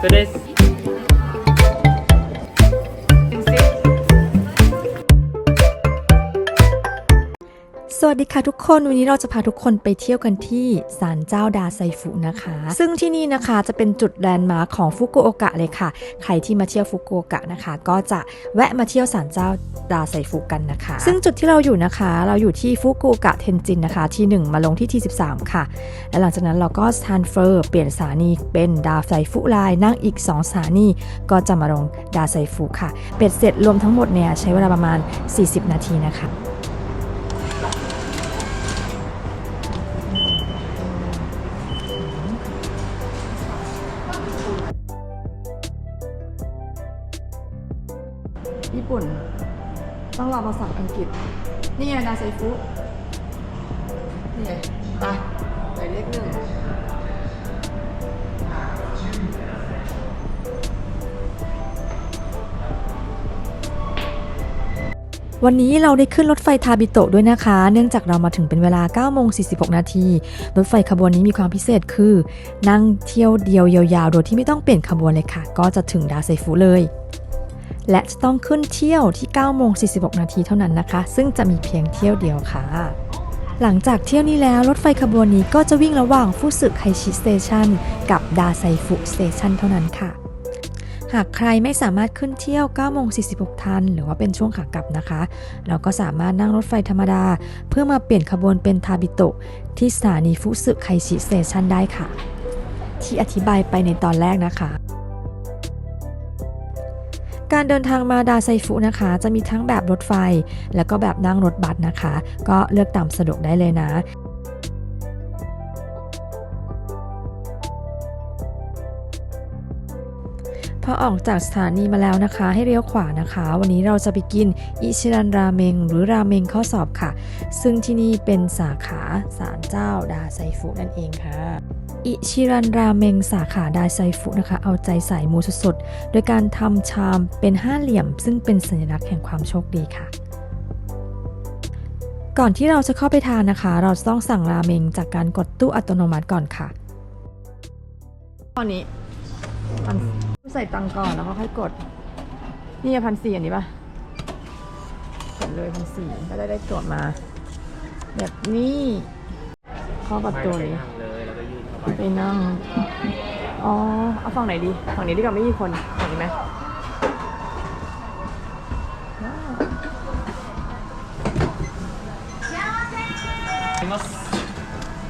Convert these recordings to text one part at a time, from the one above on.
格です。 วัสดีค่ะทุกคน วันนี้เราจะพาทุกคนไปเที่ยวกันที่ศาลเจ้าดาไซฟุนะคะ ซึ่งที่นี่นะคะจะเป็นจุดแลนด์มาร์คของฟุกุโอกะเลยค่ะ ใครที่มาเที่ยวฟุกุโอกะนะคะ ก็จะแวะมาเที่ยวศาลเจ้าดาไซฟุกันนะคะ ซึ่งจุดที่เราอยู่นะคะ เราอยู่ที่ฟุกุโอกะเทนจินนะคะ ที่ 1 มาลงที่ที่ 13 ค่ะ และหลังจากนั้นเราก็ทรานเฟอร์เปลี่ยนสถานีเป็นดาไซฟุไลน์นั่งอีก 2 สถานี ก็จะมาลงดาไซฟุค่ะ เป็ดเสร็จรวมทั้งหมดเนี่ยใช้เวลาประมาณ 40 นาทีนะคะ ภาษาอังกฤษ นี่ไงดาไซฟุนี่ไงไปไปเลขหนึ่งวันนี้เราได้ขึ้นรถไฟทาบิโตะด้วยนะคะ เนื่องจากเรามาถึงเป็นเวลา9โมง46 นาที รถไฟขบวนนี้มีความพิเศษคือ นั่งเที่ยวเดียวยาวๆ โดยที่ไม่ต้องเปลี่ยนขบวนเลยค่ะ ก็จะถึงดาไซฟุเลย และจะต้องขึ้นเที่ยวที่9โมง46 นาทีเท่านั้นนะคะ ซึ่งจะมีเพียงเที่ยวเดียวค่ะ หลังจากเที่ยวนี้แล้วรถไฟขบวนนี้ก็จะวิ่งระหว่างฟุสึไคชิสเตชันกับดาไซฟุสเตชันเท่านั้นค่ะ หากใครไม่สามารถขึ้นเที่ยว9โมง46 ทัน หรือว่าเป็นช่วงขากลับนะคะ เราก็สามารถนั่งรถไฟธรรมดา เพื่อมาเปลี่ยนขบวนเป็นทาบิโตะที่สถานีฟุสึไคชิสเตชันได้ค่ะ ที่อธิบายไปในตอนแรกนะคะ การเดินทางมาดาไซฟุนะคะ จะมีทั้งแบบรถไฟ แล้วก็แบบนั่งรถบัสนะคะ ก็เลือกตามสะดวกได้เลยนะพอออกจากสถานีมาแล้วนะคะ ให้เลี้ยวขวานะคะ วันนี้เราจะไปกินอิชิรันราเมงหรือราเมงข้อสอบค่ะ ซึ่งที่นี่เป็นสาขาศาลเจ้าดาไซฟุนั่นเองค่ะ อิชิรันราเมงสาขาดาไซฟุนะคะ เอาใจใส่หมูสดๆ โดยการทำชามเป็นห้าเหลี่ยม ซึ่งเป็นสัญลักษณ์แห่งความโชคดีค่ะ ก่อนที่เราจะเข้าไปทานนะคะ เราจะต้องสั่งราเมงจากการกดตู้อัตโนมัติก่อนค่ะตอนนี้ใส่ตังก่อนแล้วก็ค่อยกด นี่พันสี่อันนี้ปะกดเลยพันสี่ก็ได้ได้ตรวจมา แบบนี้ข้าประตูนี้ ไป ไปนั่ง อ๋อ เอาฝั่งไหนดี ฝั่งนี้ดีกว่าไม่มีคน ฝั่งนี้ไหมว้าว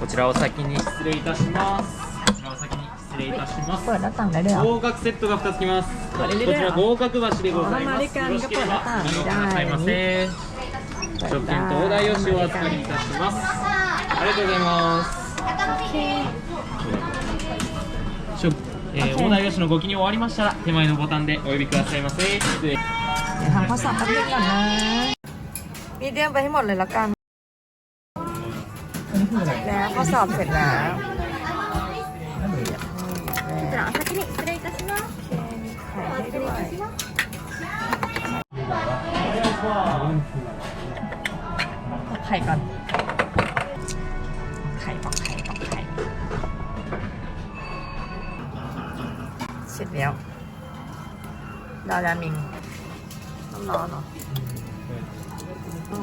こちらお先に失礼いたしますこちらお先に失礼いたします เปิดหน้าต่างได้ด้วยเหรอ 合格セットが2つきますこれ入れるこちら合格橋でございますあマリカンよろしければがこれ何をくださいませ食券と大台用紙をお預かりいたしますありがとうございます食 えー、 OK 大台用紙のご記入終わりましたら手前のボタンでお呼びくださいませ失礼 เดี๋ยวทำข้อสอบแป๊บนึงก่อนนะ มีเดียมไปให้หมดเลยละกันแล้วข้อสอบเสร็จแล้ว じゃあ、お先に失礼いたします。 ไข่ให้ด้วยปอกไข่ก่อน สร็จแล้ว ดารามิงต้องรอเหรออ๋อ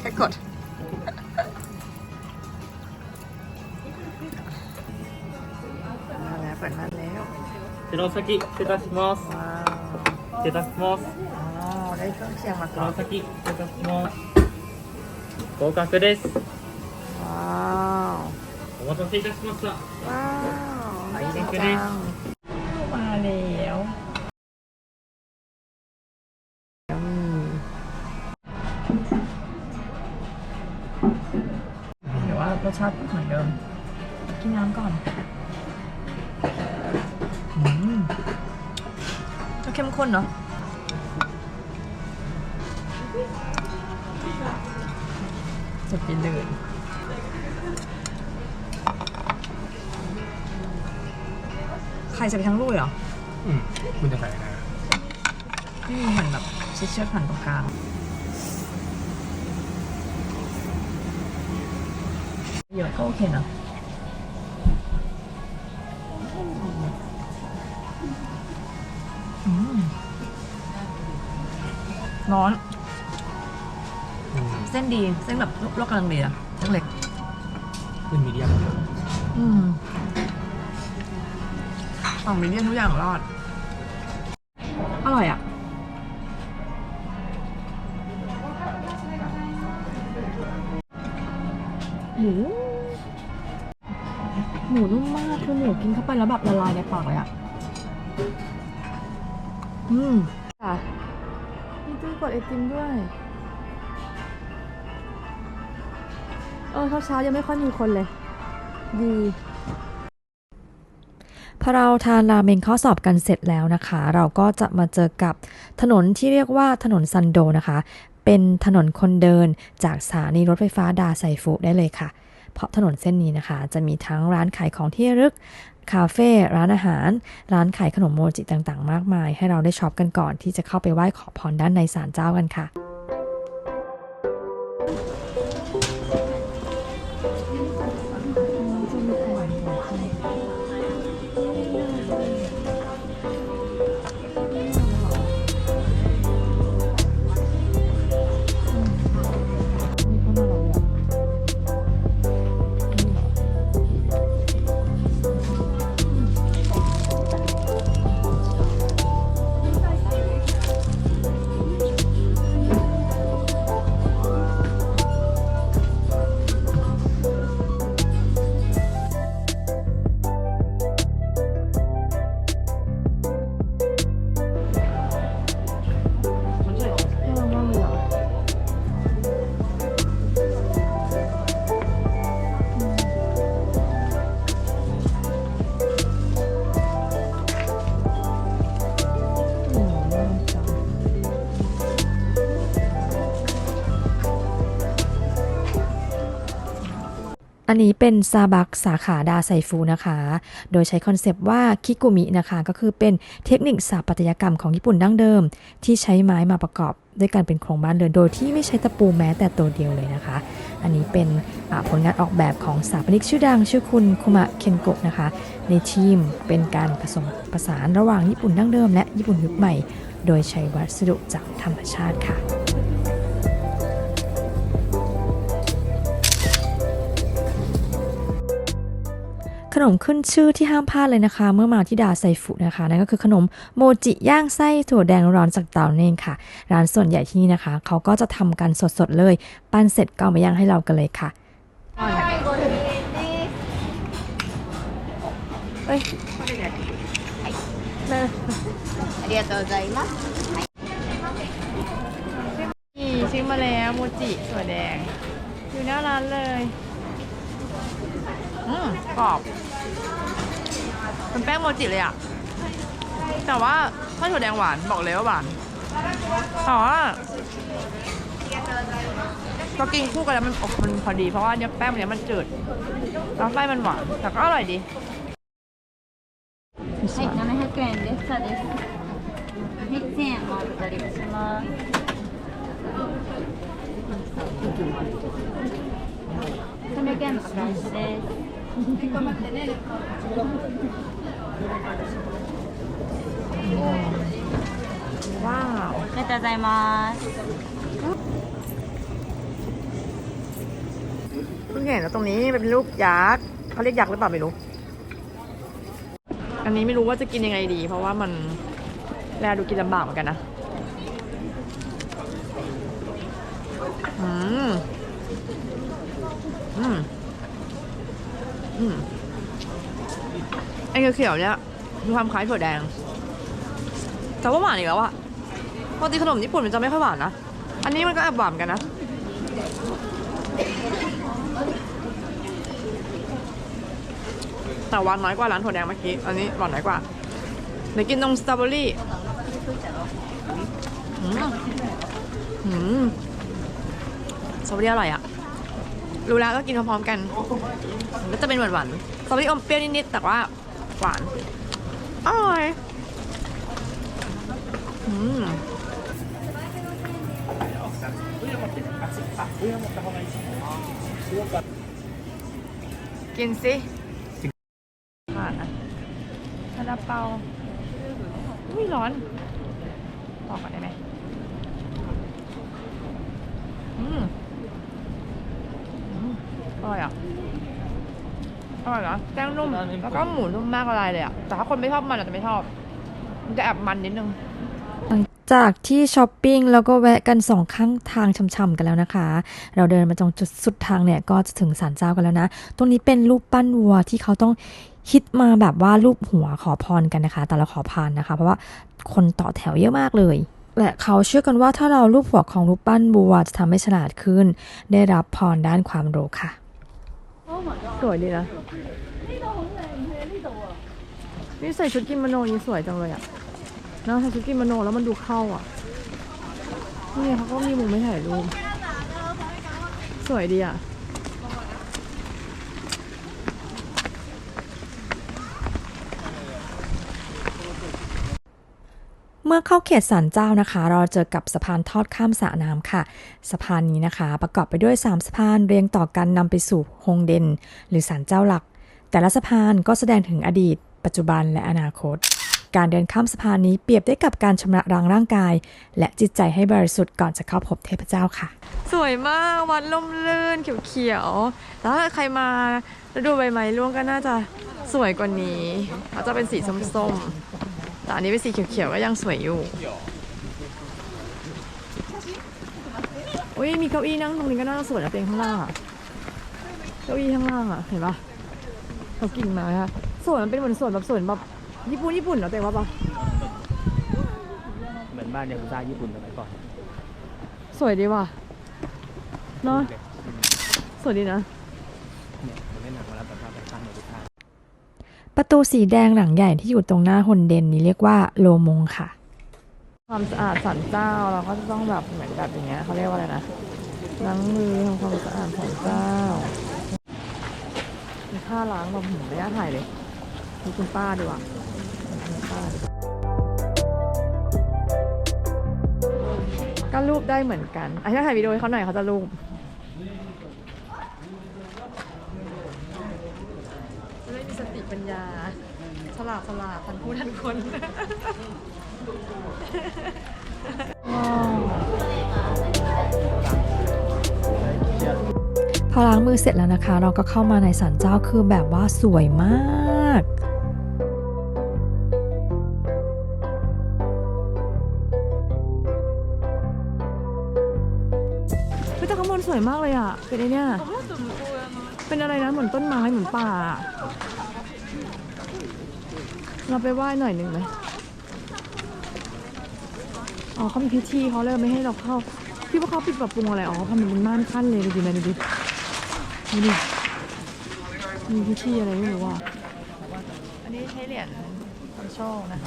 แค่กด มาแล้วเปิดมาแล้ว こちらお先失礼いたします ว้าว 失礼いたします อ๋อได้เครื่องเคียงมา こち ก่อ ら น お先失礼いたします合格です ว้าว お待たせいたしました ว้าวไหนเด็กจัง สชาติเหมือนเดิม กินน้ำก่อนอืมก็เข้มข้นเนาะจะไปเลยใครจะไปทั้งลูกเหรอうんคุณจะใส่อะไรไม่มีหั่นแบบเชือดๆหั่นตรงกลาง เยอะก็โอเคนะร้อน เส้นดี เส้นแบบลวกกำลังดีอะเส้นเหล็กขึ้นมีเดียมอืมของมีเดียทุกอย่างรอด อร่อยอะ หมูหมูนุ่มมากคือหมูกินเข้าไปแล้วแบบละลายในปากเลยอะ อืมค่ะมีตู้กดไอติมด้วย เออเช้าๆยังไม่ค่อยมีคนเลย ดีพอเราทานราเมงข้อสอบกันเสร็จแล้วนะคะ เราก็จะมาเจอกับถนนที่เรียกว่าถนนซันโดนะคะ เป็นถนนคนเดินจากสถานีรถไฟฟ้าดาไซฟุได้เลยค่ะ เพราะถนนเส้นนี้นะคะ จะมีทั้งร้านขายของที่ระลึกคาเฟ่ร้านอาหาร ร้านขายขนมโมจิต่างๆ มากมาย ให้เราได้ช็อปกันก่อนที่จะเข้าไปไหว้ขอพรด้านในศาลเจ้ากันค่ะ อันนี้เป็นซาบักสาขาดาไซฟูนะคะ โดยใช้คอนเซปต์ว่าคิกุมินะคะ ก็คือเป็นเทคนิคสถาปัตยกรรมของญี่ปุ่นดั้งเดิม ที่ใช้ไม้มาประกอบด้วยกันเป็นโครงบ้านเรือนโดยที่ไม่ใช้ตะปูแม้แต่ตัวเดียวเลยนะคะ อันนี้เป็นผลงานออกแบบของสถาปนิกชื่อดังชื่อคุณคุมะเคนโกะนะคะ ในทีมเป็นการผสมผสานระหว่างญี่ปุ่นดั้งเดิมและญี่ปุ่นยุคใหม่ โดยใช้วัสดุจากธรรมชาติค่ะ นมขึ้นชื่อที่ห้ามพลาดเลยนะคะ เมื่อมาที่ดาไซฟุนะคะ นั่นก็คือขนมโมจิย่างไส้ถั่วแดงร้อนจากเตานั่นเองค่ะ ร้านส่วนใหญ่ที่นี่นะคะ เขาก็จะทำกันสดๆเลย ปั้นเสร็จก็เอามาย่างให้เรากันเลยค่ะ เอ้ย ありがとうございます。 นี่ซื้อมาแล้วโมจิถั่วแดง อยู่หน้าร้านเลย อืมกรอบเป็นแป้งโมจิเลยอะแต่ว่าถ้าถั่วแดงหวานบอกเลยว่าหวานแต่ว่าพอกินคู่กันแล้วมันอบมันพอดี เพราะว่าเนี่ยแป้งมันเนี้ยมันจืดแล้วไส้มันหวานแต่ก็อร่อยดี はい、700円です。そうです。はい、1000円お預かりします。300円のお返しです。 ว้าว ありがとうございます。 เพิ่งเห็นแล้วตรงนี้เป็นลูกยักษ์เขาเรียกยักษ์หรือเปล่าไม่รู้ อันนี้ไม่รู้ว่าจะกินยังไงดี เพราะว่ามันแลดูกินลำบากเหมือนกันนะ อืม อืม อืม ไอ้เขียวๆเนี่ยมีความคล้ายถั่วแดง แต่ว่าหวานอีกแล้วอะปกติขนมญี่ปุ่นมันจะไม่ค่อยหวานนะ อันนี้มันก็แอบหวานกันนะแต่หวานน้อยกว่าร้านถั่วแดงเมื่อกี้ อันนี้หวานน้อยกว่าเดี๋ยวกินตรงสตรอเบอรี่อืมอืมสตรอเบอรี่อร่อยอะ รู้แล้วก็กินพร้อมๆกันก็จะเป็นหวานๆสตรอเบอรี่อมเปรี้ยวนิดๆแต่ว่าหวานอร่อยอืมกินสิผ่านนะซาลาเปาอุ้ยร้อนบอกก่อนได้ไหมอืม ร่อยอะอร่อยนะแป้งนุ่มแล้วก็หมูนุ่มมากละลายเลยอะแต่ถ้าคนไม่ชอบมันอาจจะไม่ชอบ มันจะแอบมันนิดนึงหลังจากที่ช้อปปิ้งแล้วก็แวะกันสองข้างทางช่ำๆกันแล้วนะคะ เราเดินมาตรงจุดสุดทางเนี่ยก็จะถึงศาลเจ้ากันแล้วนะ ตรงนี้เป็นรูปปั้นวัวที่เขาต้องฮิตมาแบบว่ารูปหัวขอพรกันนะคะ แต่ละขอพานนะคะ เพราะว่าคนต่อแถวเยอะมากเลยและเขาเชื่อกันว่าถ้าเรารูปหัวของรูปปั้นวัวจะทำให้ฉลาดขึ้น ได้รับพรด้านความรู้ค่ะ สวยดีนะนี่ใส่ชุดกิโมโนนี้สวยจังเลยอะเนอะใส่ชุดกิโมโนแล้วมันดูเข้าอะนี่เขาก็มีมุมไม่ถ่ายรูปสวยดีอะ เมื่อเข้าเขตศาลเจ้านะคะ เราเจอกับสะพานทอดข้ามสระน้ำค่ะ สะพานนี้นะคะ ประกอบไปด้วย 3 สะพานเรียงต่อกันนำไปสู่ฮงเดน หรือศาลเจ้าหลัก แต่ละสะพานก็แสดงถึงอดีต ปัจจุบันและอนาคต การเดินข้ามสะพานนี้เปรียบได้กับการชำระล้างร่างกาย และจิตใจให้บริสุทธิ์ก่อนจะเข้าพบเทพเจ้าค่ะ สวยมากวัดล่มลื่นเขียวๆแล้วถ้าใครมาดูใบไม้ร่วงก็น่าจะสวยกว่านี้เขาจะเป็นสีส้มๆ แต่อันนี้เป็นสีเขียวๆก็ยังสวยอยู่อุ้ยมีเก้าอี้นั่งตรงนี้ก็น่าจะสวยนะเตียงข้างล่างอะเก้าอี้ข้างล่างอะเห็นปะเขากิ่งไม้อะสวนมันเป็นเหมือนสวนแบบสวนแบบญี่ปุ่นญี่ปุ่นเหรอเตียงว่าปะเหมือนบ้านยากุซ่าญี่ปุ่นสมัยก่อนสวยดีว่ะเนาะสวยดีนะเนี่ยผมเล่นหนังมาแล้วแต่ภาพสั้นในทุกท่า ประตูสีแดงหลังใหญ่ที่อยู่ตรงหน้าฮนเดนนี้เรียกว่าโลมงค่ะ ความสะอาดสันเจ้าเราก็จะต้องแบบเหมือนแบบอย่างเงี้ยเขาเรียกว่าอะไรนะล้างมือทำความสะอาดสันเจ้ามีค่าล้างแบบหืมระยะถ่ายเลยดูคุณป้าดีกว่าคุณป้าดีกว่าก็รูปได้เหมือนกันอะถ้าถ่ายวิดีโอให้เขาหน่อยเขาจะรูป จะได้มีสติ ปัญญา ฉลาดฉลาดทันผู้ทันคนพอล้างมือเสร็จแล้วนะคะ เราก็เข้ามาในศาลเจ้าคือแบบว่าสวยมากเฮ้ยแต่ข้างบนสวยมากเลยอะ เป็นไอเนี่ย เป็นอะไรนะ เหมือนต้นไม้ เหมือนป่า เราไปไหว้หน่อยหนึ่งไหมอ๋อเขามีพิธีเขาเลยไม่ให้เราเข้า พี่ว่าเขาปิดปรับปรุงอะไร อ๋อทำเป็นม่านขั้นเลยดูดินะดูดิดูดิมีพิธีอะไรไม่รู้อะอันนี้ใช้เหรียญโชคนะ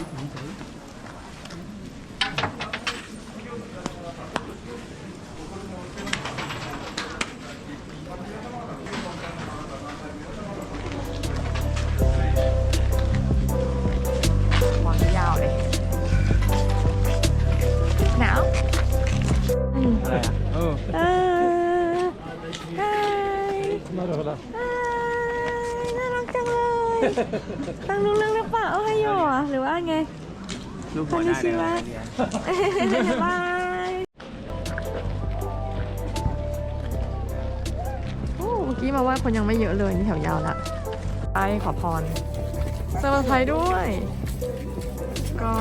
เลยฟังรู้เรื่องหรือเปล่าให้โยอะหรือว่าไงลูกหัวได้เลยบายโอ้เมื่อกี้มาว่าคนยังไม่เยอะเลยนี่แถวยาวละไปขอพรเซอร์ไพรส์ด้วย ก็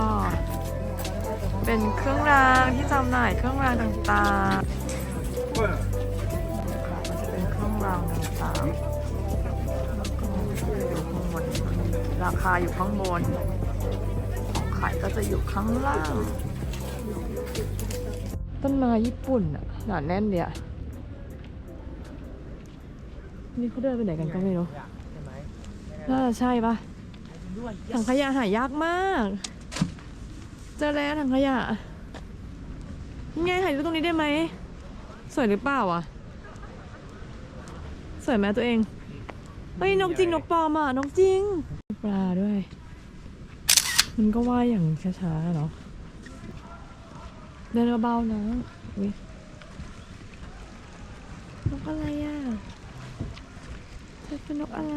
เป็นเครื่องรางที่จำหน่ายเครื่องรางต่างๆมันจะเป็นเครื่องรางต่างๆ ราคาอยู่ข้างบน ของขายก็จะอยู่ข้างล่าง ต้นไม้ญี่ปุ่นอะหนาแน่นเดียนี่เขาเดินไปไหนกันก็ไม่รู้น่าจะใช่ปะถังขยะหายากมาก เจอแล้วถังขยะยังไงถ่ายรูปตรงนี้ได้ไหม สวยหรือเปล่าอะ สวยไหมตัวเอง เฮ้ยนกจริงนกปลอมอะนกจริงปลาด้วย มันก็ว่ายอย่างช้าๆเนาะเดินเบาๆนะอุ๊ยนกอะไรอะเธอเป็นนกอะไร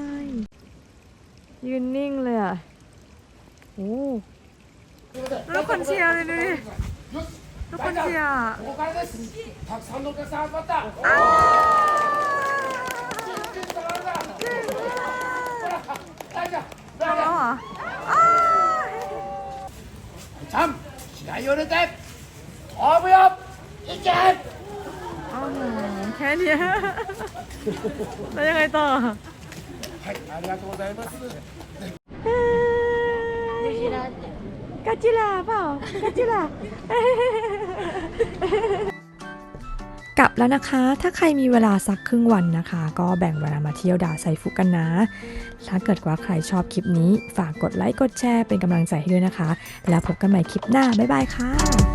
ยืนนิ่งเลยอะโอ้แล้วคนเชียร์เลยดูดิทุกคนเชียร์ ちゃん เอาแล้วเหรออ้าว ちゃん気合を入れて勝負よいけ โอ้โหแค่เนี้ยแล้วยังไงต่อ はいありがとうございます กาจิลาเปล่า กาจิลา กลับแล้วนะคะ ถ้าใครมีเวลาสักครึ่งวันนะคะ ก็แบ่งเวลามาเที่ยวดาไซฟุกันนะ ถ้าเกิดว่าใครชอบคลิปนี้ ฝากกดไลค์ กดแชร์เป็นกำลังใจให้ด้วยนะคะ แล้วพบกันใหม่คลิปหน้า บ๊ายบายค่ะ